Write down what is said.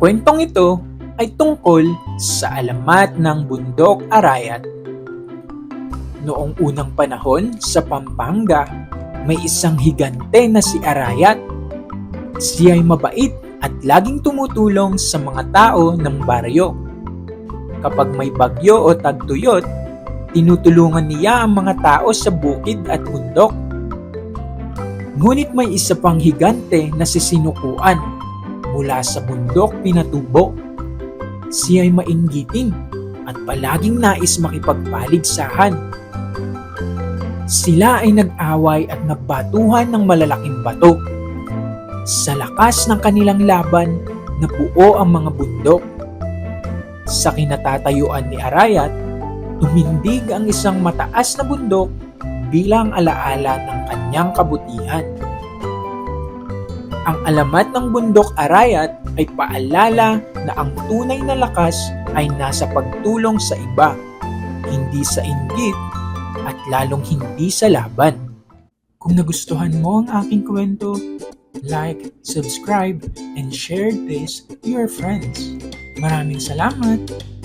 kwentong ito ay tungkol sa alamat ng bundok Arayat. Noong unang panahon sa Pampanga, may isang higante na si Arayat. Siya ay mabait at laging tumutulong sa mga tao ng baryo. Kapag may bagyo o tagtuyot, tinutulungan niya ang mga tao sa bukid at bundok. Ngunit may isa pang higante na si Sinukuan mula sa bundok pinatubo. Siya ay mainggitin at palaging nais makipagpaligsahan. Sila ay nag-away at nagbatuhan ng malalaking bato. Sa lakas ng kanilang laban, nabuo ang mga bundok. Sa kinatatayuan ni Arayat, tumindig ang isang mataas na bundok bilang alaala ng kanyang kabutihan. Ang alamat ng bundok Arayat ay paalala na ang tunay na lakas ay nasa pagtulong sa iba, hindi sa inggit at lalong hindi sa laban. Kung nagustuhan mo ang aking kwento, like, subscribe, and share this to your friends. Maraming salamat!